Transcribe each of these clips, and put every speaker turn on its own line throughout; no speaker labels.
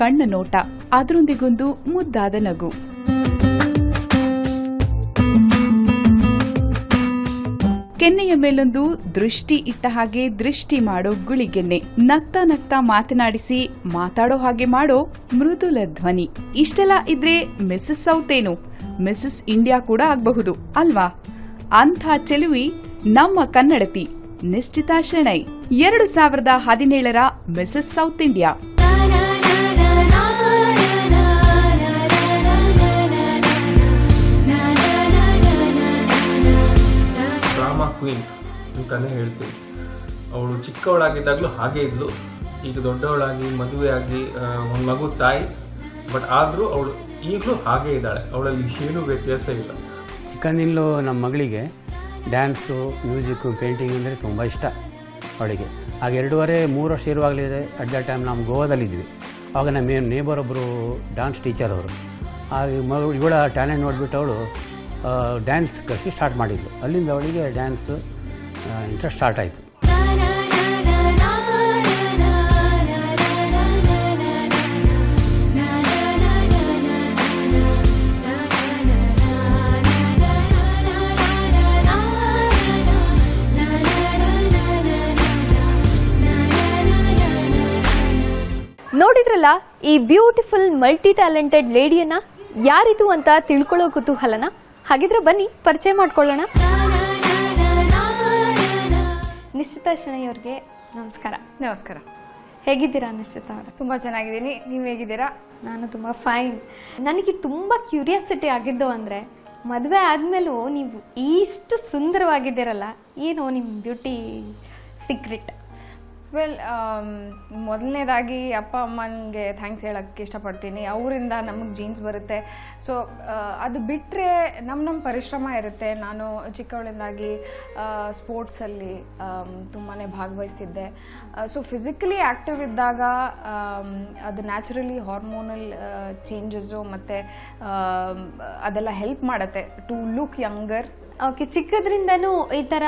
ಕಣ್ಣು ನೋಟ. ಅದರೊಂದಿಗೊಂದು ಮುದ್ದಾದ ನಗು. ಕೆನ್ನೆಯ ಮೇಲೊಂದು ದೃಷ್ಟಿ ಇಟ್ಟ ಹಾಗೆ ದೃಷ್ಟಿ ಮಾಡೋ ಗುಳಿಗೆನ್ನೆ ನಗ್ತಾ ನಗ್ತಾ ಮಾತನಾಡಿಸಿ, ಮಾತಾಡೋ ಹಾಗೆ ಮಾಡೋ ಮೃದುಲ ಧ್ವನಿ. ಇಷ್ಟೆಲ್ಲ ಇದ್ರೆ ಮಿಸಸ್ ಸೌತ್ ಏನು? ಮಿಸಸ್ ಇಂಡಿಯಾ ಕೂಡ ಆಗಬಹುದು, ಅಲ್ವಾ? ಅಂಥ ಚೆಲುವಿ ನಮ್ಮ ಕನ್ನಡತಿ, ನಿಶ್ಚಿತಾ ಶೆಣೈ. ಎರಡು ಸಾವಿರದ ಹದಿನೇಳರ ಮಿಸಸ್ ಸೌತ್ ಇಂಡಿಯಾ.
ಕ್ವೀನ್ ಅಂತಲೇ ಹೇಳ್ತೀನಿ ಅವಳು ಚಿಕ್ಕವಳಾಗಿದ್ದಾಗಲೂ ಹಾಗೇ ಇದ್ಲು. ಈಗ ದೊಡ್ಡವಳಾಗಿ, ಮದುವೆಯಾಗಿ ಒಂದು ಮಗು, ತಾಯಿ. ಬಟ್ ಆದರೂ ಅವಳು ಈಗಲೂ ಹಾಗೆ ಇದ್ದಾಳೆ. ಅವಳಲ್ಲಿ ಏನೂ ವ್ಯತ್ಯಾಸ ಇಲ್ಲ.
ಚಿಕ್ಕಂದಿನಲ್ಲೂ ನಮ್ಮ ಮಗಳಿಗೆ ಡ್ಯಾನ್ಸು, ಮ್ಯೂಸಿಕ್ಕು, ಪೇಂಟಿಂಗ್ ಅಂದರೆ ತುಂಬ ಇಷ್ಟ ಅವಳಿಗೆ. ಆಗ ಎರಡೂವರೆ, ಮೂರು ವರ್ಷ ಇರುವಾಗಲೇ ಅಟ್ ದ ಟೈಮ್ ನಾವು ಗೋವಾದಲ್ಲಿದ್ವಿ. ಆವಾಗ ನಮ್ಮ ನೇಬರ್ ಒಬ್ಬರು ಡ್ಯಾನ್ಸ್ ಟೀಚರ್ ಅವರು. ಆಗ ಇವಳ ಟ್ಯಾಲೆಂಟ್ ನೋಡಿಬಿಟ್ಟು ಅವಳು ಡ್ಯಾನ್ಸ್ ಕಲಿಸಿ ಸ್ಟಾರ್ಟ್ ಮಾಡಿದ್ದು. ಅಲ್ಲಿಂದ ಅವಳಿಗೆ ಡ್ಯಾನ್ಸ್ ಇಂಟ್ರೆಸ್ಟ್ ಸ್ಟಾರ್ಟ್ ಆಯಿತು.
ನೋಡಿದ್ರಲ್ಲ, ಈ ಬ್ಯೂಟಿಫುಲ್ ಮಲ್ಟಿ ಟ್ಯಾಲೆಂಟೆಡ್ ಲೇಡಿಯನ್ನ ಯಾರಿದು ಅಂತ ತಿಳ್ಕೊಳ್ಳೋ ಕುತೂಹಲನ? ಹಾಗಿದ್ರೆ ಬನ್ನಿ ಪರಿಚಯ ಮಾಡ್ಕೊಳ್ಳೋಣ. ನಿಶ್ಚಿತ ಶನಿಯವ್ರಿಗೆ ಅವ್ರಿಗೆ ನಮಸ್ಕಾರ.
ನಮಸ್ಕಾರ.
ಹೇಗಿದ್ದೀರಾ ನಿಶ್ಚಿತ ಅವರು?
ತುಂಬ ಚೆನ್ನಾಗಿದ್ದೀನಿ. ನೀವು ಹೇಗಿದ್ದೀರಾ?
ನಾನು ತುಂಬ ಫೈನ್ ನನಗೆ ತುಂಬ ಕ್ಯೂರಿಯಾಸಿಟಿ ಆಗಿದ್ದು ಅಂದರೆ ಮದುವೆ ಆದಮೇಲೂ ನೀವು ಇಷ್ಟು ಸುಂದರವಾಗಿದ್ದೀರಲ್ಲ ಏನು ನಿಮ್ಮ ಬ್ಯೂಟಿ ಸೀಕ್ರೆಟ್
ವೆಲ್ ಮೊದಲನೇದಾಗಿ ಅಪ್ಪ ಅಮ್ಮನಿಗೆ ಥ್ಯಾಂಕ್ಸ್ ಹೇಳೋಕ್ಕೆ ಇಷ್ಟಪಡ್ತೀನಿ. ಅವರಿಂದ ನಮಗೆ ಜೀನ್ಸ್ ಬರುತ್ತೆ. ಸೊ ಅದು ಬಿಟ್ಟರೆ ನಮ್ಮ ನಮ್ಮ ಪರಿಶ್ರಮ ಇರುತ್ತೆ. ನಾನು ಚಿಕ್ಕವಳಿಂದಾಗಿ ಸ್ಪೋರ್ಟ್ಸಲ್ಲಿ ತುಂಬಾ ಭಾಗವಹಿಸಿದ್ದೆ ಸೊ ಫಿಸಿಕಲಿ ಆ್ಯಕ್ಟಿವ್ ಇದ್ದಾಗ ಅದು ನ್ಯಾಚುರಲಿ ಹಾರ್ಮೋನಲ್ ಚೇಂಜಸ್ಸು ಮತ್ತು ಅದೆಲ್ಲ ಹೆಲ್ಪ್ ಮಾಡುತ್ತೆ. ಟು ಲುಕ್ ಯಂಗರ್
ಓಕೆ ಚಿಕ್ಕದ್ರಿಂದನೂ ಈ ಥರ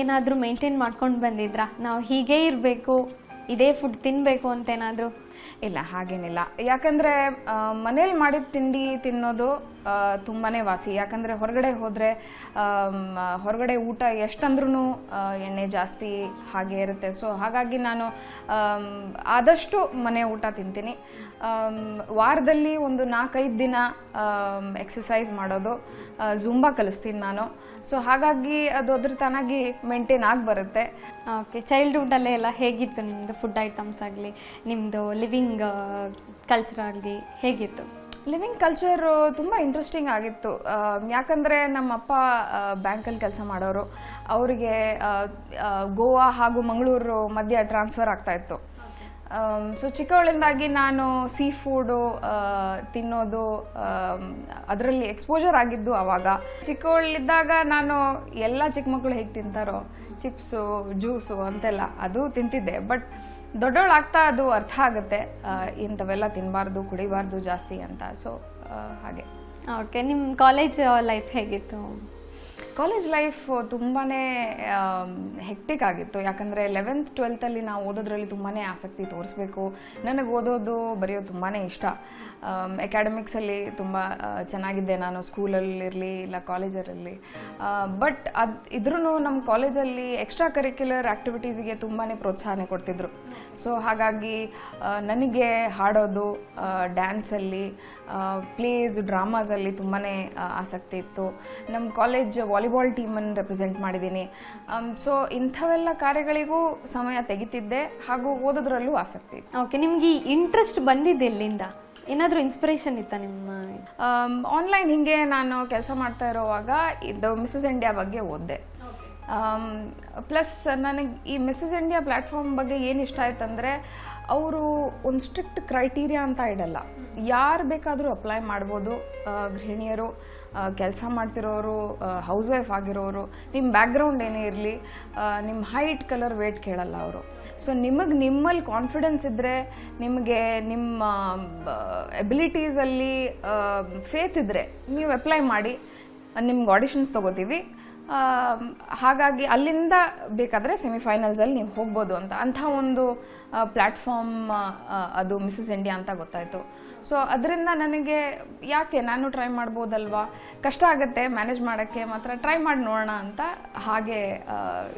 ಏನಾದರೂ ಮೇಂಟೈನ್ ಮಾಡ್ಕೊಂಡು ಬಂದಿದ್ರಾ? ನಾವು ಹೀಗೇ ಇರಬೇಕು, ಇದೇ ಫುಡ್ ತಿನ್ನಬೇಕು ಅಂತ ಏನಾದರೂ
ಇಲ್ಲ, ಹಾಗೇನಿಲ್ಲ. ಯಾಕಂದರೆ ಮನೇಲಿ ಮಾಡಿದ ತಿಂಡಿ ತಿನ್ನೋದು ಆ, ತುಂಬಾನೇ ವಾಸಿ. ಯಾಕಂದರೆ ಹೊರಗಡೆ ಹೋದರೆ ಹೊರಗಡೆ ಊಟ ಎಷ್ಟಂದ್ರೂ ಎಣ್ಣೆ ಜಾಸ್ತಿ ಹಾಗೆ ಇರುತ್ತೆ. ಸೊ ಹಾಗಾಗಿ ನಾನು ಆದಷ್ಟು ಮನೆ ಊಟ ತಿಂತೀನಿ. ವಾರದಲ್ಲಿ ಒಂದು ನಾಲ್ಕೈದು ದಿನ ಎಕ್ಸಸೈಸ್ ಮಾಡೋದು ಜುಂಬಾ ಕಲಿಸ್ತೀನಿ ನಾನು. ಸೊ ಹಾಗಾಗಿ ಅದು ಅದ್ರ ತಾನಾಗಿ ಮೇಂಟೈನ್ ಆಗಿ ಬರುತ್ತೆ.
ಓಕೆ ಚೈಲ್ಡ್ಹುಡ್ಡಲ್ಲೇ ಎಲ್ಲ ಹೇಗಿತ್ತು ನಿಮ್ಮದು ಫುಡ್ ಐಟಮ್ಸ್ ಆಗಲಿ ನಿಮ್ಮದು ಲಿವಿಂಗ್ ಕಲ್ಚರ್ ಆಗಲಿ ಹೇಗಿತ್ತು?
ಲಿವಿಂಗ್ ಕಲ್ಚರ್ ತುಂಬ ಇಂಟ್ರೆಸ್ಟಿಂಗ್ ಆಗಿತ್ತು. ಯಾಕಂದರೆ ನಮ್ಮ ಅಪ್ಪ ಬ್ಯಾಂಕಲ್ಲಿ ಕೆಲಸ ಮಾಡೋರು. ಅವರಿಗೆ ಗೋವಾ ಹಾಗೂ ಮಂಗಳೂರು ಮಧ್ಯ ಟ್ರಾನ್ಸ್ಫರ್ ಆಗ್ತಾ ಇತ್ತು. ಸೊ ಚಿಕ್ಕವಳಿಂದಾಗಿ ನಾನು ಸೀ ಫುಡು ತಿನ್ನೋದು ಅದರಲ್ಲಿ ಎಕ್ಸ್ಪೋಜರ್ ಆಗಿದ್ದು ಆವಾಗ ಚಿಕ್ಕವಳಿದ್ದಾಗ ನಾನು ಎಲ್ಲ ಚಿಕ್ಕ ಮಕ್ಕಳು ಹೇಗೆ ತಿಂತಾರೋ ಚಿಪ್ಸು ಜ್ಯೂಸು ಅಂತೆಲ್ಲ ಅದು ತಿಂತಿದ್ದೆ. ಬಟ್ ದೊಡ್ಡವಳಾಗ್ತಾ ಅದು ಅರ್ಥ ಆಗುತ್ತೆ. ಇಂಥವೆಲ್ಲ ತಿನ್ನಬಾರ್ದು ಕುಡಿಬಾರ್ದು ಜಾಸ್ತಿ ಅಂತ. ಸೊ ಹಾಗೆ.
ಓಕೆ ನಿಮ್ಮ ಕಾಲೇಜ್ ಲೈಫ್ ಹೇಗಿತ್ತು?
ಕಾಲೇಜ್ ಲೈಫ್ ತುಂಬಾ ಹೆಕ್ಟಿಕ್ ಆಗಿತ್ತು. ಯಾಕಂದರೆ ಲೆವೆಂತ್ ಟ್ವೆಲ್ತಲ್ಲಿ ನಾವು ಓದೋದ್ರಲ್ಲಿ ತುಂಬಾ ಆಸಕ್ತಿ ತೋರಿಸ್ಬೇಕು. ನನಗೆ ಓದೋದು ಬರೆಯೋದು ತುಂಬಾ ಇಷ್ಟ. ಅಕಾಡೆಮಿಕ್ಸಲ್ಲಿ ತುಂಬ ಚೆನ್ನಾಗಿದ್ದೆ ನಾನು ಸ್ಕೂಲಲ್ಲಿರಲಿ ಇಲ್ಲ ಕಾಲೇಜಲ್ಲಿರಲಿ ಬಟ್ ಅದು ಇದ್ರೂ ನಮ್ಮ ಕಾಲೇಜಲ್ಲಿ ಎಕ್ಸ್ಟ್ರಾ ಕರಿಕ್ಯುಲರ್ ಆ್ಯಕ್ಟಿವಿಟೀಸಿಗೆ ತುಂಬಾ ಪ್ರೋತ್ಸಾಹನೆ ಕೊಡ್ತಿದ್ರು. ಸೊ ಹಾಗಾಗಿ ನನಗೆ ಹಾಡೋದು ಡ್ಯಾನ್ಸಲ್ಲಿ ಪ್ಲೇಸ್ ಡ್ರಾಮಾಸಲ್ಲಿ ತುಂಬಾ ಆಸಕ್ತಿ ಇತ್ತು. ನಮ್ಮ ಕಾಲೇಜ್ ವಾಲಿಬಾಲ್ ಟೀಮನ್ನು ರೆಪ್ರೆಸೆಂಟ್ ಮಾಡಿದ್ದೀನಿ. ಸೊ ಇಂಥವೆಲ್ಲ ಕಾರ್ಯಗಳಿಗೂ ಸಮಯ ತೆಗಿತಿದ್ದೆ ಹಾಗೂ ಓದೋದ್ರಲ್ಲೂ ಆಸಕ್ತಿ ಇತ್ತು.
ಓಕೆ ನಿಮ್ಗೆ ಈ ಇಂಟ್ರೆಸ್ಟ್ ಬಂದಿದ್ದು ಎಲ್ಲಿಂದ? ಏನಾದರೂ ಇನ್ಸ್ಪಿರೇಷನ್ ಇತ್ತಾ ನಿಮ್ಮ
ಆನ್ಲೈನ್ ಹಿಂಗೆ ನಾನು ಕೆಲಸ ಮಾಡ್ತಾ ಇರೋವಾಗ ಇದು ಮಿಸಸ್ ಇಂಡಿಯಾ ಬಗ್ಗೆ ಓದಿದೆ. ಪ್ಲಸ್ ನನಗೆ ಈ ಮಿಸಸ್ ಇಂಡಿಯಾ ಪ್ಲ್ಯಾಟ್ಫಾರ್ಮ್ ಬಗ್ಗೆ ಏನು ಇಷ್ಟ ಆಯ್ತು ಅಂದರೆ ಅವರು ಒಂದು ಸ್ಟ್ರಿಕ್ಟ್ ಕ್ರೈಟೀರಿಯಾ ಅಂತ ಇಡಲ್ಲ. ಯಾರು ಬೇಕಾದರೂ ಅಪ್ಲೈ ಮಾಡ್ಬೋದು. ಗೃಹಿಣಿಯರು ಕೆಲಸ ಮಾಡ್ತಿರೋರು ಹೌಸ್ ವೈಫ್ ಆಗಿರೋರು ನಿಮ್ಮ ಬ್ಯಾಕ್ಗ್ರೌಂಡ್ ಏನೇ ಇರಲಿ ನಿಮ್ಮ ಹೈಟ್ ಕಲರ್ ವೇಟ್ ಕೇಳಲ್ಲ ಅವರು. ಸೊ ನಿಮಗೆ ನಿಮ್ಮಲ್ಲಿ ಕಾನ್ಫಿಡೆನ್ಸ್ ಇದ್ದರೆ ನಿಮಗೆ ನಿಮ್ಮ ಎಬಿಲಿಟೀಸಲ್ಲಿ ಫೇತ್ ಇದ್ದರೆ ನೀವು ಅಪ್ಲೈ ಮಾಡಿ, ನಿಮ್ಗೆ ಆಡಿಷನ್ಸ್ ತೊಗೋತೀವಿ. ಹಾಗಾಗಿ ಅಲ್ಲಿಂದ ಬೇಕಾದರೆ ಸೆಮಿಫೈನಲ್ಸಲ್ಲಿ ನೀವು ಹೋಗ್ಬೋದು ಅಂತ. ಅಂಥ ಒಂದು ಪ್ಲ್ಯಾಟ್ಫಾರ್ಮ್ ಅದು ಮಿಸಸ್ ಇಂಡಿಯಾ ಅಂತ ಗೊತ್ತಾಯಿತು. ಸೊ ಅದರಿಂದ ನನಗೆ ಯಾಕೆ ನಾನು ಟ್ರೈ ಮಾಡ್ಬೋದಲ್ವಾ? ಕಷ್ಟ ಆಗುತ್ತೆ ಮ್ಯಾನೇಜ್ ಮಾಡೋಕ್ಕೆ, ಮಾತ್ರ ಟ್ರೈ ಮಾಡಿ ನೋಡೋಣ ಅಂತ ಹಾಗೆ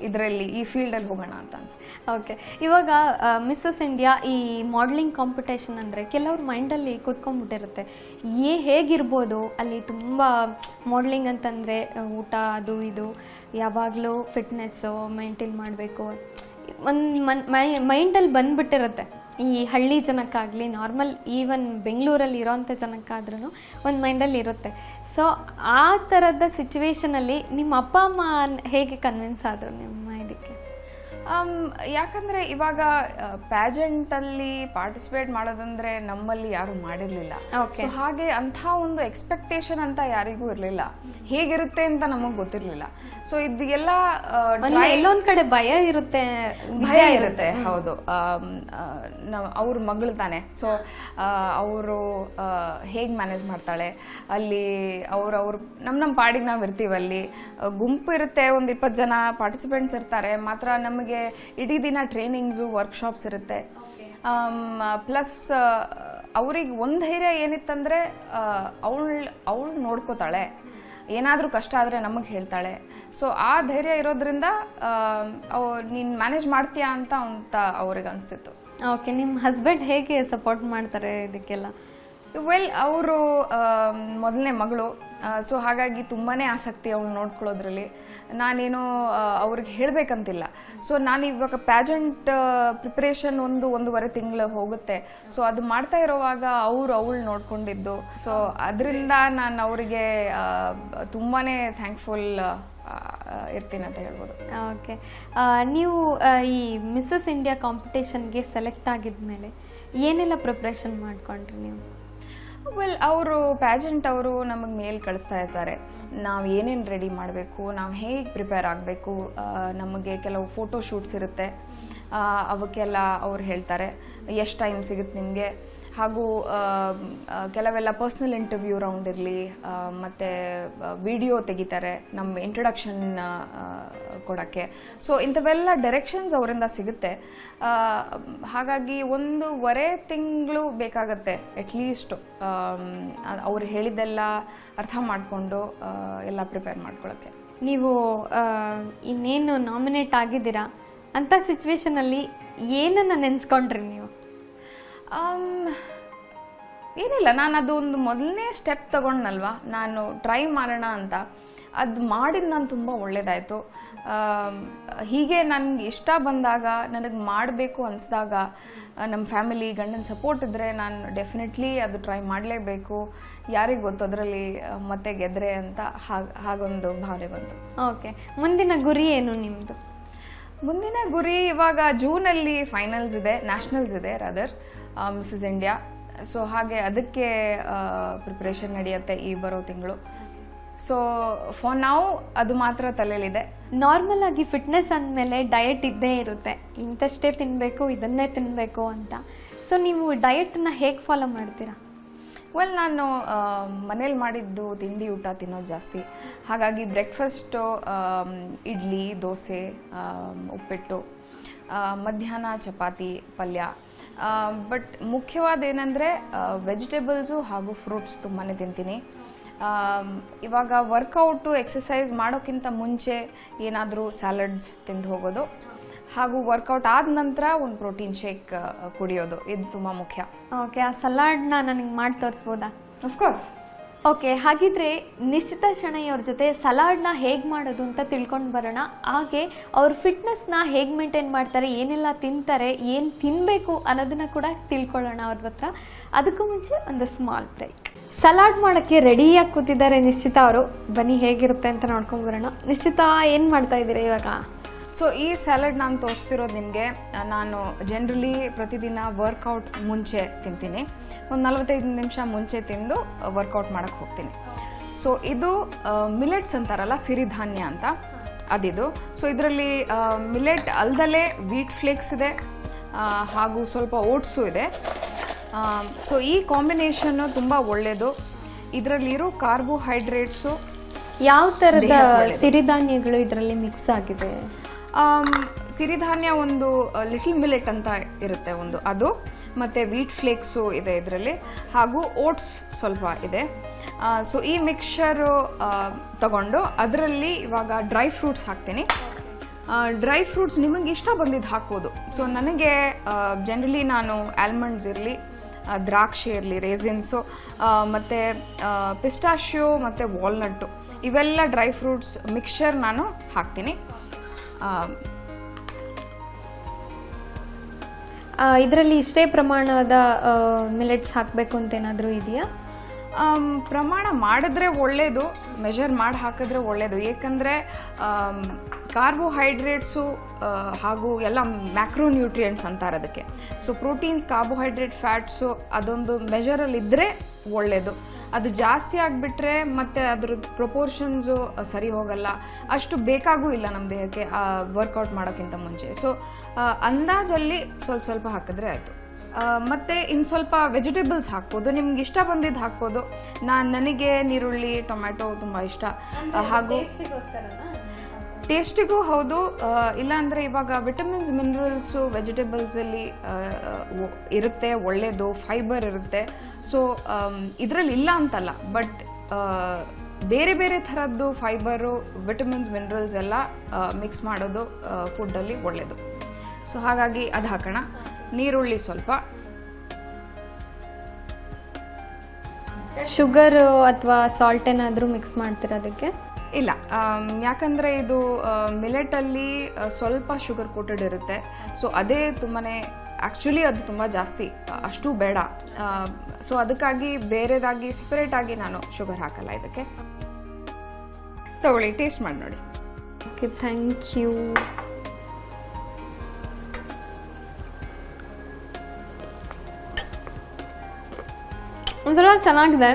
ಇದರಲ್ಲಿ ಈ ಫೀಲ್ಡಲ್ಲಿ ಹೋಗೋಣ ಅಂತ ಅನ್ಸ್
ಓಕೆ ಇವಾಗ ಮಿಸ್ಸಸ್ ಇಂಡಿಯಾ ಈ ಮಾಡಲಿಂಗ್ ಕಾಂಪಿಟೇಷನ್ ಅಂದರೆ ಕೆಲವ್ರ ಮೈಂಡಲ್ಲಿ ಕೂತ್ಕೊಂಡ್ಬಿಟ್ಟಿರುತ್ತೆ. ಏ ಹೇಗಿರ್ಬೋದು? ಅಲ್ಲಿ ತುಂಬ ಮಾಡಲಿಂಗ್ ಅಂತಂದರೆ, ಊಟ ಅದು ಇದು, ಯಾವಾಗಲೂ ಫಿಟ್ನೆಸ್ಸು ಮೈಂಟೈನ್ ಮಾಡಬೇಕು. ಒಂದು ಮನ್, ಮೈ ಮೈಂಡಲ್ಲಿ ಬಂದ್ಬಿಟ್ಟಿರುತ್ತೆ. ಈ ಹಳ್ಳಿ ಜನಕ್ಕಾಗಲಿ ನಾರ್ಮಲ್ ಈವನ್ ಬೆಂಗಳೂರಲ್ಲಿ ಇರೋಂಥ ಜನಕ್ಕಾದ್ರೂ ಒಂದು ಮೈಂಡಲ್ಲಿ ಇರುತ್ತೆ. ಸೊ ಆ ಥರದ ಸಿಚುವೇಶನಲ್ಲಿ ನಿಮ್ಮ ಅಪ್ಪ, ಅಮ್ಮ ಹೇಗೆ ಕನ್ವಿನ್ಸ್ ಆದರು ನಿಮ್ಮ
ಯಾಕಂದ್ರೆ ಇವಾಗ ಪ್ಯಾಜೆಂಟಲ್ಲಿ ಪಾರ್ಟಿಸಿಪೇಟ್ ಮಾಡೋದಂದ್ರೆ ನಮ್ಮಲ್ಲಿ ಯಾರು ಮಾಡಿರಲಿಲ್ಲ.
ಓಕೆ
ಸೊ ಹಾಗೆ ಅಂಥ ಒಂದು ಎಕ್ಸ್ಪೆಕ್ಟೇಷನ್ ಅಂತ ಯಾರಿಗೂ ಇರಲಿಲ್ಲ. ಹೇಗಿರುತ್ತೆ ಅಂತ ನಮಗೆ ಗೊತ್ತಿರಲಿಲ್ಲ. ಸೊ ಇದೆಲ್ಲ
ಎಲ್ಲೊಂದ್ ಕಡೆ ಭಯ ಇರುತ್ತೆ.
ಭಯ ಇರುತ್ತೆ ಹೌದು. ಅವ್ರ ಮಗಳು ತಾನೆ. ಸೊ ಅವರು ಹೇಗೆ ಮ್ಯಾನೇಜ್ ಮಾಡ್ತಾಳೆ? ಅಲ್ಲಿ ಅವ್ರ ಅವ್ರ ನಮ್ಮ ನಮ್ಮ ಪಾಡಿಗೆ ನಾವು ಇರ್ತೀವಲ್ಲಿ. ಗುಂಪು ಇರುತ್ತೆ ಒಂದು ಇಪ್ಪತ್ತು ಜನ ಪಾರ್ಟಿಸಿಪೆಂಟ್ಸ್ ಇರ್ತಾರೆ. ಮಾತ್ರ ನಮಗೆ ಇಡೀ ದಿನ ಟ್ರೈನಿಂಗ್ಸು ವರ್ಕ್ಶಾಪ್ಸ್ ಇರುತ್ತೆ. ಪ್ಲಸ್ ಅವ್ರಿಗೆ ಒಂದು ಧೈರ್ಯ ಏನಿತ್ತಂದರೆ ಅವಳು ಅವಳು ನೋಡ್ಕೋತಾಳೆ. ಏನಾದರೂ ಕಷ್ಟ ಆದರೆ ನಮಗೆ ಹೇಳ್ತಾಳೆ. ಸೊ ಆ ಧೈರ್ಯ ಇರೋದ್ರಿಂದ ನೀನು ಮ್ಯಾನೇಜ್ ಮಾಡ್ತೀಯಾ ಅಂತ ಅಂತ ಅವ್ರಿಗೆ ಅನಿಸ್ತಿತ್ತು
ಓಕೆ ನಿಮ್ಮ ಹಸ್ಬೆಂಡ್ ಹೇಗೆ ಸಪೋರ್ಟ್ ಮಾಡ್ತಾರೆ ಇದಕ್ಕೆಲ್ಲ?
ವೆಲ್ ಅವರು ಮೊದಲನೇ ಮಗಳು. ಸೊ ಹಾಗಾಗಿ ತುಂಬಾ ಆಸಕ್ತಿ ಅವಳು ನೋಡ್ಕೊಳ್ಳೋದ್ರಲ್ಲಿ. ನಾನೇನು ಅವ್ರಿಗೆ ಹೇಳಬೇಕಂತಿಲ್ಲ. ಸೊ ನಾನು ಇವಾಗ ಪ್ಯಾಜೆಂಟ್ ಪ್ರಿಪ್ರೇಷನ್ ಒಂದು ಒಂದೂವರೆ ತಿಂಗಳು ಹೋಗುತ್ತೆ. ಸೊ ಅದು ಮಾಡ್ತಾ ಇರೋವಾಗ ಅವ್ರು ಅವಳು ನೋಡ್ಕೊಂಡಿದ್ದು. ಸೊ ಅದರಿಂದ ನಾನು ಅವರಿಗೆ ತುಂಬಾ ಥ್ಯಾಂಕ್ಫುಲ್ ಇರ್ತೀನಿ ಅಂತ ಹೇಳ್ಬೋದು.
ಓಕೆ ನೀವು ಈ ಮಿಸ್ಸಸ್ ಇಂಡಿಯಾ ಕಾಂಪಿಟೇಷನ್ಗೆ ಸೆಲೆಕ್ಟ್ ಆಗಿದ್ಮೇಲೆ ಏನೆಲ್ಲ ಪ್ರಿಪ್ರೇಷನ್ ಮಾಡ್ಕೊಂಡ್ರಿ ನೀವು?
ವೆಲ್ ಅವರು ಪ್ಯಾಜೆಂಟ್ ಅವರು ನಮಗೆ ಮೇಲ್ ಕಳಿಸ್ತಾ ಇರ್ತಾರೆ ನಾವು ಏನೇನು ರೆಡಿ ಮಾಡಬೇಕು, ನಾವು ಹೇಗೆ ಪ್ರಿಪೇರ್ ಆಗಬೇಕು ನಮಗೆ ಕೆಲವು ಫೋಟೋ ಶೂಟ್ಸ್ ಇರುತ್ತೆ. ಅವಕ್ಕೆಲ್ಲ ಅವ್ರು ಹೇಳ್ತಾರೆ, ಎಷ್ಟು ಟೈಮ್ ಸಿಗುತ್ತೆ ನಿಮಗೆ? ಹಾಗೂ ಕೆಲವೆಲ್ಲ ಪರ್ಸ್ನಲ್ ಇಂಟರ್ವ್ಯೂ ರೌಂಡ್ ಇರಲಿ ಮತ್ತು ವಿಡಿಯೋ ತೆಗಿತಾರೆ ನಮ್ಮ ಇಂಟ್ರಡಕ್ಷನ್ ಕೊಡೋಕ್ಕೆ. ಸೊ ಇಂಥವೆಲ್ಲ ಡೈರೆಕ್ಷನ್ಸ್ ಅವರಿಂದ ಸಿಗುತ್ತೆ. ಹಾಗಾಗಿ ಒಂದೂವರೆ ತಿಂಗಳು ಬೇಕಾಗತ್ತೆ ಅಟ್ಲೀಸ್ಟ್ ಅವ್ರು ಹೇಳಿದ್ದೆಲ್ಲ ಅರ್ಥ ಮಾಡಿಕೊಂಡು ಎಲ್ಲ ಪ್ರಿಪೇರ್ ಮಾಡ್ಕೊಳ್ಳೋಕ್ಕೆ
ನೀವು ಇನ್ನೇನು ನಾಮಿನೇಟ್ ಆಗಿದ್ದೀರಾ? ಅಂಥ ಸಿಚುವೇಶನಲ್ಲಿ ಏನನ್ನು ನೆನೆಸ್ಕೊಂಡ್ರಿ ನೀವು?
ಏನಿಲ್ಲ ನಾನು ಅದು ಒಂದು ಮೊದಲನೇ ಸ್ಟೆಪ್ ತಗೊಂಡ್ನಲ್ವಾ? ನಾನು ಟ್ರೈ ಮಾಡೋಣ ಅಂತ. ಅದು ಮಾಡಿದ ನಾನು ತುಂಬ ಒಳ್ಳೇದಾಯಿತು. ಹೀಗೆ ನನಗೆ ಇಷ್ಟ ಬಂದಾಗ ನನಗೆ ಮಾಡಬೇಕು ಅನಿಸಿದಾಗ ನಮ್ಮ ಫ್ಯಾಮಿಲಿ ಗಂಡನ ಸಪೋರ್ಟ್ ಇದ್ದರೆ ನಾನು ಡೆಫಿನೆಟ್ಲಿ ಅದು ಟ್ರೈ ಮಾಡಲೇಬೇಕು. ಯಾರಿಗೆ ಗೊತ್ತು ಅದರಲ್ಲಿ ಮತ್ತೆ ಗೆದ್ರೆ ಅಂತ ಹಾಗೆ ಹಾಗೊಂದು ಭಾವನೆ ಬಂತು.
ಓಕೆ ಮುಂದಿನ ಗುರಿ ಏನು ನಿಮ್ಮದು
ಮುಂದಿನ ಗುರಿ ಇವಾಗ ಜೂನಲ್ಲಿ ಫೈನಲ್ಸ್ ಇದೆ ನ್ಯಾಷನಲ್ಸ್ ಇದೆ ರಾದರ್ ಮಿಸಸ್ ಇಂಡಿಯಾ ಸೊ ಹಾಗೆ ಅದಕ್ಕೆ ಪ್ರಿಪ್ರೇಷನ್ ನಡೆಯುತ್ತೆ ಈ ಬರೋ ತಿಂಗಳು. ಸೊ ಫಾರ್ ನಾವು ಅದು ಮಾತ್ರ ತಲೆಯಲ್ಲಿದೆ.
ನಾರ್ಮಲ್ ಆಗಿ ಫಿಟ್ನೆಸ್ ಅಂದಮೇಲೆ ಡಯಟ್ ಇದ್ದೇ ಇರುತ್ತೆ. ಇಂಥಷ್ಟೇ ತಿನ್ನಬೇಕು ಇದನ್ನೇ ತಿನ್ನಬೇಕು ಅಂತ. ಸೊ ನೀವು ಡಯಟನ್ನ ಹೇಗೆ ಫಾಲೋ ಮಾಡ್ತೀರಾ?
ವೆಲ್ ನಾನು ಮನೇಲಿ ಮಾಡಿದ್ದು ತಿಂಡಿ ಊಟ ತಿನ್ನೋದು ಜಾಸ್ತಿ. ಹಾಗಾಗಿ ಬ್ರೇಕ್ಫಾಸ್ಟು ಇಡ್ಲಿ ದೋಸೆ ಉಪ್ಪಿಟ್ಟು ಮಧ್ಯಾಹ್ನ ಚಪಾತಿ ಪಲ್ಯ. ಬಟ್ ಮುಖ್ಯವಾದ ಏನಂದರೆ ವೆಜಿಟೇಬಲ್ಸು ಹಾಗೂ ಫ್ರೂಟ್ಸ್ ತುಂಬಾ ತಿಂತೀನಿ. ಇವಾಗ ವರ್ಕೌಟು ಎಕ್ಸಸೈಸ್ ಮಾಡೋಕ್ಕಿಂತ ಮುಂಚೆ ಏನಾದರೂ ಸ್ಯಾಲಡ್ಸ್ ತಿಂದು ಹೋಗೋದು. ಹಾಗೂ ವರ್ಕೌಟ್ ಆದ ನಂತರ ಒಂದು ಪ್ರೋಟೀನ್ ಶೇಕ್ ಕುಡಿಯೋದು. ಇದು ತುಂಬ ಮುಖ್ಯ.
ಓಕೆ ಆ ಸಲಾಡ್ನ ನನಗೆ ಮಾಡಿ ತೋರಿಸ್ಬೋದಾ
ಅಫ್ಕೋರ್ಸ್
ಓಕೆ, ಹಾಗಿದ್ರೆ ನಿಶ್ಚಿತ ಶಣೈ ಅವ್ರ ಜೊತೆ ಸಲಾಡ್ನ ಹೇಗೆ ಮಾಡೋದು ಅಂತ ತಿಳ್ಕೊಂಡು ಬರೋಣ. ಹಾಗೆ ಅವ್ರ ಫಿಟ್ನೆಸ್ನ ಹೇಗೆ ಮೇಂಟೈನ್ ಮಾಡ್ತಾರೆ, ಏನೆಲ್ಲ ತಿಂತಾರೆ, ಏನು ತಿನ್ನಬೇಕು ಅನ್ನೋದನ್ನ ಕೂಡ ತಿಳ್ಕೊಳ್ಳೋಣ ಅವ್ರ ಹತ್ರ. ಅದಕ್ಕೂ ಮುಂಚೆ ಒಂದು ಸ್ಮಾಲ್ ಬ್ರೇಕ್ ಸಲಾಡ್ ಮಾಡೋಕ್ಕೆ ರೆಡಿಯಾಗಿ ಕೂತಿದ್ದಾರೆ ನಿಶ್ಚಿತ ಅವರು. ಬನ್ನಿ, ಹೇಗಿರುತ್ತೆ ಅಂತ ನೋಡ್ಕೊಂಡು ಬರೋಣ. ನಿಶ್ಚಿತ ಏನು ಮಾಡ್ತಾ ಇದ್ದೀರಾ ಇವಾಗ?
ಸೊ ಈ ಸ್ಯಾಲಡ್ ನಾನು ತೋರಿಸ್ತಿರೋದು ನಿಮಗೆ ನಾನು ಜನ್ರಲಿ ಪ್ರತಿದಿನ ವರ್ಕೌಟ್ ಮುಂಚೆ ತಿಂತೀನಿ. ಒಂದು ನಲವತ್ತೈದು ನಿಮಿಷ ಮುಂಚೆ ತಿಂದು ವರ್ಕೌಟ್ ಮಾಡೋಕ್ಕೆ ಹೋಗ್ತೀನಿ. ಸೊ ಇದು ಮಿಲೆಟ್ಸ್ ಅಂತಾರಲ್ಲ ಸಿರಿಧಾನ್ಯ ಅಂತ. ಅದಿದು. ಸೊ ಇದರಲ್ಲಿ ಮಿಲೆಟ್ ಅಲ್ದಲೇ ವೀಟ್ ಫ್ಲೇಕ್ಸ್ ಇದೆ ಹಾಗೂ ಸ್ವಲ್ಪ ಓಟ್ಸು ಇದೆ. ಸೊ ಈ ಕಾಂಬಿನೇಷನ್ನು ತುಂಬ ಒಳ್ಳೆಯದು ಇದರಲ್ಲಿರೋ ಕಾರ್ಬೋಹೈಡ್ರೇಟ್ಸು
ಯಾವ ಥರದ ಸಿರಿಧಾನ್ಯಗಳು ಇದರಲ್ಲಿ ಮಿಕ್ಸ್ ಆಗಿದೆ?
ಸಿರಿಧಾನ್ಯ ಒಂದು ಲಿಟಲ್ ಮಿಲೆಟ್ ಅಂತ ಇರುತ್ತೆ ಒಂದು. ಅದು, ಮತ್ತು ವೀಟ್ ಫ್ಲೇಕ್ಸು ಇದೆ ಇದರಲ್ಲಿ. ಹಾಗೂ ಓಟ್ಸ್ ಸ್ವಲ್ಪ ಇದೆ. ಸೊ ಈ ಮಿಕ್ಸ್ಚರು ತಗೊಂಡು ಅದರಲ್ಲಿ ಇವಾಗ ಡ್ರೈ ಫ್ರೂಟ್ಸ್ ಹಾಕ್ತೀನಿ. ಡ್ರೈ ಫ್ರೂಟ್ಸ್ ನಿಮಗೆ ಇಷ್ಟ ಬಂದಿದ್ದು ಹಾಕ್ಬೋದು. ಸೊ ನನಗೆ ಜನರಲಿ ನಾನು ಆಲ್ಮಂಡ್ಸ್ ಇರಲಿ ದ್ರಾಕ್ಷಿ ಇರಲಿ ರೇಸಿನ್ಸು ಮತ್ತು ಪಿಸ್ಟಾಶ್ಯೋ ಮತ್ತು ವಾಲ್ನಟ್ಟು ಇವೆಲ್ಲ ಡ್ರೈ ಫ್ರೂಟ್ಸ್ ಮಿಕ್ಸ್ಚರ್ ನಾನು ಹಾಕ್ತೀನಿ.
ಇದರಲ್ಲಿ ಇಷ್ಟೇ ಪ್ರಮಾಣದ ಮಿಲೆಟ್ಸ್ ಹಾಕಬೇಕು ಅಂತ ಏನಾದರೂ ಇದೆಯಾ
ಪ್ರಮಾಣ ಮಾಡಿದ್ರೆ ಒಳ್ಳೆಯದು ಮೆಷರ್ ಮಾಡಿ ಹಾಕಿದ್ರೆ ಒಳ್ಳೆಯದು ಏಕೆಂದರೆ ಕಾರ್ಬೋಹೈಡ್ರೇಟ್ಸು ಹಾಗೂ ಎಲ್ಲ ಮ್ಯಾಕ್ರೋನ್ಯೂಟ್ರಿಯೆಂಟ್ಸ್ ಅಂತಾರೆ ಅದಕ್ಕೆ. ಸೊ, ಪ್ರೋಟೀನ್ಸ್, ಕಾರ್ಬೋಹೈಡ್ರೇಟ್, ಫ್ಯಾಟ್ಸು ಅದೊಂದು ಮೆಷರಲ್ಲಿದ್ದರೆ ಒಳ್ಳೆಯದು ಅದು ಜಾಸ್ತಿ ಆಗಿಬಿಟ್ರೆ ಮತ್ತೆ ಅದ್ರ ಪ್ರೊಪೋರ್ಷನ್ಸು ಸರಿ ಹೋಗಲ್ಲ. ಅಷ್ಟು ಬೇಕಾಗೂ ಇಲ್ಲ ನಮ್ಮ ದೇಹಕ್ಕೆ ವರ್ಕೌಟ್ ಮಾಡೋಕ್ಕಿಂತ ಮುಂಚೆ. ಸೊ ಅಂದಾಜಲ್ಲಿ ಸ್ವಲ್ಪ ಸ್ವಲ್ಪ ಹಾಕಿದ್ರೆ ಆಯಿತು. ಮತ್ತು ಇನ್ನು ಸ್ವಲ್ಪ ವೆಜಿಟೇಬಲ್ಸ್ ಹಾಕ್ಬೋದು. ನಿಮ್ಗೆ ಇಷ್ಟ ಬಂದಿದ್ದು ಹಾಕ್ಬೋದು. ನಾನು ನನಗೆ ನೀರುಳ್ಳಿ ಟೊಮ್ಯಾಟೊ ತುಂಬ ಇಷ್ಟ. ಹಾಗೂ ಟೇಸ್ಟಿಗೂ ಹೌದು ಇಲ್ಲಾಂದರೆ ಇವಾಗ ವಿಟಮಿನ್ಸ್, ಮಿನರಲ್ಸು, ವೆಜಿಟೇಬಲ್ಸಲ್ಲಿ ಇರುತ್ತೆ ಒಳ್ಳೆಯದು ಫೈಬರ್ ಇರುತ್ತೆ. ಸೊ ಇದರಲ್ಲಿ ಇಲ್ಲ ಅಂತಲ್ಲ, ಬಟ್ ಬೇರೆ ಬೇರೆ ಥರದ್ದು ಫೈಬರು, ವಿಟಮಿನ್ಸ್, ಮಿನರಲ್ಸ್ ಎಲ್ಲ ಮಿಕ್ಸ್ ಮಾಡೋದು ಫುಡ್ಡಲ್ಲಿ ಒಳ್ಳೆಯದು ಸೊ ಹಾಗಾಗಿ ಅದು ಹಾಕೋಣ. ನೀರುಳ್ಳಿ ಸ್ವಲ್ಪ.
ಶುಗರ್ ಅಥವಾ ಸಾಲ್ಟ್ ಏನಾದರೂ ಮಿಕ್ಸ್ ಮಾಡ್ತೀರಾ ಅದಕ್ಕೆ?
ಇಲ್ಲ ಯಾಕಂದರೆ ಇದು ಮಿಲೆಟಲ್ಲಿ ಸ್ವಲ್ಪ ಶುಗರ್ ಕೋಟೆಡ್ ಇರುತ್ತೆ. ಸೊ ಅದೇ ತುಂಬಾ ಆ್ಯಕ್ಚುಲಿ ಅದು ತುಂಬ ಜಾಸ್ತಿ, ಅಷ್ಟು ಬೇಡ. ಸೊ ಅದಕ್ಕಾಗಿ ಬೇರೆದಾಗಿ ಸೆಪರೇಟ್ ಆಗಿ ನಾನು ಶುಗರ್ ಹಾಕಲ್ಲ ಇದಕ್ಕೆ. ತಗೊಳ್ಳಿ ಟೇಸ್ಟ್ ಮಾಡಿ ನೋಡಿ.
ಓಕೆ ಥ್ಯಾಂಕ್ ಯು ಒಂಥರ ಚೆನ್ನಾಗಿದೆ.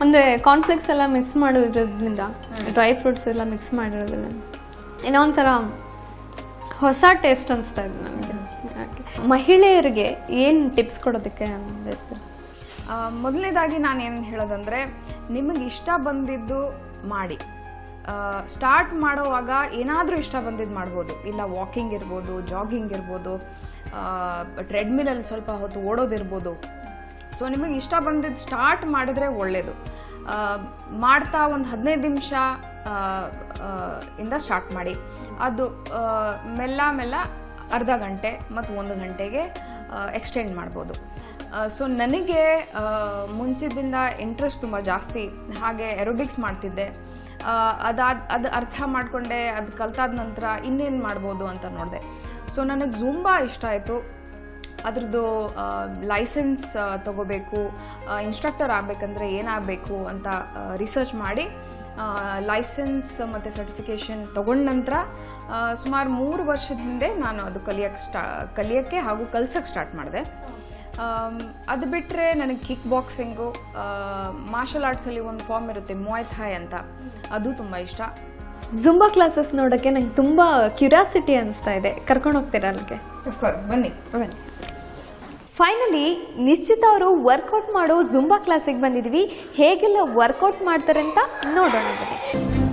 ಅಂದರೆ ಕಾನ್ಫ್ಲೆಕ್ಸ್ ಎಲ್ಲ ಮಿಕ್ಸ್ ಮಾಡೋದ್ರಿಂದ ಡ್ರೈ ಫ್ರೂಟ್ಸ್ ಎಲ್ಲ ಮಿಕ್ಸ್ ಮಾಡಿರೋದ್ರಿಂದ ಏನೋ ಒಂಥರ ಹೊಸ ಟೇಸ್ಟ್ ಅನಿಸ್ತಾ ಇದೆ ನನಗೆ ಮಹಿಳೆಯರಿಗೆ ಏನು ಟಿಪ್ಸ್ ಕೊಡೋದಕ್ಕೆ ಬಯಸ್ತೀನಿ
ಮೊದಲನೇದಾಗಿ ನಾನು ಏನು ಹೇಳೋದಂದರೆ ನಿಮಗೆ ಇಷ್ಟ ಬಂದಿದ್ದು ಮಾಡಿ. ಸ್ಟಾರ್ಟ್ ಮಾಡೋವಾಗ ಏನಾದರೂ ಇಷ್ಟ ಬಂದಿದ್ದು ಮಾಡ್ಬೋದು. ಇಲ್ಲ ವಾಕಿಂಗ್ ಇರ್ಬೋದು ಜಾಗಿಂಗ್ ಇರ್ಬೋದು ಟ್ರೆಡ್ಮಿಲಲ್ಲಿ ಸ್ವಲ್ಪ ಹೊತ್ತು ಓಡೋದಿರ್ಬೋದು. ಸೊ ನಿಮಗೆ ಇಷ್ಟ ಬಂದಿದ್ದು ಸ್ಟಾರ್ಟ್ ಮಾಡಿದ್ರೆ ಒಳ್ಳೆಯದು ಮಾಡ್ತಾ ಒಂದು ಹದಿನೈದು ನಿಮಿಷ ಇಂದ ಸ್ಟಾರ್ಟ್ ಮಾಡಿ. ಅದು ಮೆಲ್ಲ ಮೆಲ್ಲ ಅರ್ಧ ಗಂಟೆ ಮತ್ತು ಒಂದು ಗಂಟೆಗೆ ಎಕ್ಸ್ಟೆಂಡ್ ಮಾಡ್ಬೋದು. ಸೊ ನನಗೆ ಮುಂಚಿದ್ದಿಂದ ಮುಂಚಿದಿಂದ ಇಂಟ್ರೆಸ್ಟ್ ತುಂಬ ಜಾಸ್ತಿ. ಹಾಗೆ ಎರೋಬಿಕ್ಸ್ ಮಾಡ್ತಿದ್ದೆ. ಅದಾದ ಅದು ಅರ್ಥ ಮಾಡಿಕೊಂಡೆ, ಅದು ಕಲ್ತಾದ ನಂತರ ಇನ್ನೇನು ಮಾಡ್ಬೋದು ಅಂತ ನೋಡಿದೆ. ಸೊ ನನಗೆ ಜುಂಬಾ ಇಷ್ಟ ಆಯಿತು. ಅದ್ರದ್ದು ಲೈಸೆನ್ಸ್ ತಗೋಬೇಕು ಇನ್ಸ್ಟ್ರಕ್ಟರ್ ಆಗಬೇಕಂದ್ರೆ ಏನಾಗಬೇಕು ಅಂತ ರಿಸರ್ಚ್ ಮಾಡಿ ಲೈಸೆನ್ಸ್ ಮತ್ತು ಸರ್ಟಿಫಿಕೇಷನ್ ತಗೊಂಡ ನಂತರ ಸುಮಾರು ಮೂರು ವರ್ಷದ ಹಿಂದೆ ನಾನು ಅದು ಕಲಿಯೋಕ್ಕೆ ಸ್ಟಾ, ಕಲಿಯೋಕ್ಕೆ ಹಾಗೂ ಕಲ್ಸೋಕ್ಕೆ ಸ್ಟಾರ್ಟ್ ಮಾಡಿದೆ. ಅದು ಬಿಟ್ಟರೆ ನನಗೆ ಕಿಕ್ ಬಾಕ್ಸಿಂಗು ಮಾರ್ಷಲ್ ಆರ್ಟ್ಸಲ್ಲಿ ಒಂದು ಫಾರ್ಮ್ ಇರುತ್ತೆ ಮೊಯ್ ಥಾಯ್ ಅಂತ. ಅದು ತುಂಬ ಇಷ್ಟ.
ಜುಂಬಾ ಕ್ಲಾಸಸ್ ನೋಡೋಕ್ಕೆ ನಂಗೆ ತುಂಬ ಕ್ಯೂರಿಯಾಸಿಟಿ ಅನಿಸ್ತಾ ಇದೆ. ಕರ್ಕೊಂಡು ಹೋಗ್ತೀರಾ ಅಲ್ಲಿಗೆ?
ಬನ್ನಿ.
ಬನ್ನಿ. ಫೈನಲಿ ನಿಶ್ಚಿತ ಅವರು ವರ್ಕೌಟ್ ಮಾಡೋ ಜುಂಬಾ ಕ್ಲಾಸಿಗೆ ಬಂದಿದ್ವಿ. ಹೇಗೆಲ್ಲ ವರ್ಕೌಟ್ ಮಾಡ್ತಾರೆ ಅಂತ ನೋಡೋಣ ಬನ್ನಿ.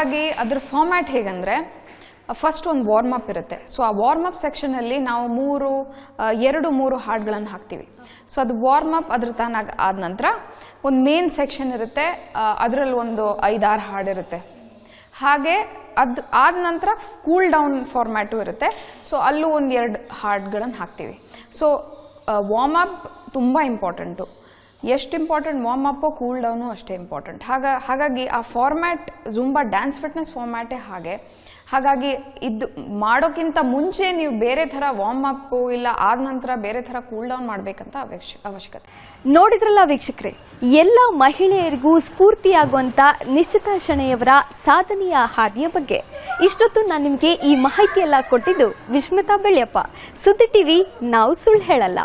ಹಾಗಾಗಿ ಅದ್ರ ಫಾರ್ಮ್ಯಾಟ್ ಹೇಗಂದರೆ ಫಸ್ಟ್ ಒಂದು ವಾರ್ಮ್ ಅಪ್ ಇರುತ್ತೆ. ಸೊ ಆ ವಾರ್ಮ್ ಅಪ್ ಸೆಕ್ಷನಲ್ಲಿ ನಾವು ಮೂರು ಎರಡು, ಮೂರು ಹಾಡುಗಳನ್ನು ಹಾಕ್ತೀವಿ. ಸೊ ಅದು ವಾರ್ಮ್ ಅಪ್ ಅದ್ರ ತಾನಾಗ ಆದ ನಂತರ ಒಂದು ಮೇನ್ ಸೆಕ್ಷನ್ ಇರುತ್ತೆ ಅದರಲ್ಲಿ ಒಂದು ಐದಾರು ಹಾಡಿರುತ್ತೆ ಹಾಗೆ ಅದು ಆದ ನಂತರ ಕೂಲ್ ಡೌನ್ ಫಾರ್ಮ್ಯಾಟು ಇರುತ್ತೆ. ಸೊ ಅಲ್ಲೂ ಒಂದು ಎರಡು ಹಾಡುಗಳನ್ನು ಹಾಕ್ತೀವಿ. ಸೊ ವಾರ್ಮ್ ಅಪ್ ತುಂಬ ಇಂಪಾರ್ಟೆಂಟು ಎಷ್ಟು important warm up cool down ಅಷ್ಟೇ ಇಂಪಾರ್ಟೆಂಟ್ ಹಾಗ, ಹಾಗಾಗಿ ಆ ಫಾರ್ಮ್ಯಾಟ್ ಜುಂಬಾ ಡ್ಯಾನ್ಸ್ ಫಿಟ್ನೆಸ್ ಫಾರ್ಮ್ಯಾಟೇ ಹಾಗೆ. ಹಾಗಾಗಿ ಇದು ಮಾಡೋಕ್ಕಿಂತ ಮುಂಚೆ ನೀವು ಬೇರೆ ಥರ ವಾರ್ಮ್ ಅಪ್ಪು ಇಲ್ಲ ಆದ ನಂತರ ಬೇರೆ ಥರ ಕೂಲ್ ಡೌನ್ ಮಾಡಬೇಕಂತ ಅವಶ್ಯ, ಅವಶ್ಯಕತೆ.
ನೋಡಿದ್ರಲ್ಲ ವೀಕ್ಷಕರೇ, ಎಲ್ಲ ಮಹಿಳೆಯರಿಗೂ ಸ್ಫೂರ್ತಿಯಾಗುವಂಥ ನಿಶ್ಚಿತ ಶಣೆಯವರ ಸಾಧನೆಯ ಹಾದಿಯ ಬಗ್ಗೆ. ಇಷ್ಟೊತ್ತು ನಾನು ನಿಮಗೆ ಈ ಮಾಹಿತಿಯೆಲ್ಲ ಕೊಟ್ಟಿದ್ದು ವಿಶ್ಮಿತಾ ಬೆಳ್ಯಪ್ಪ. ಸುದ್ದಿ ಟಿವಿ, ನಾವು ಸುಳ್ಳು ಹೇಳಲ್ಲ.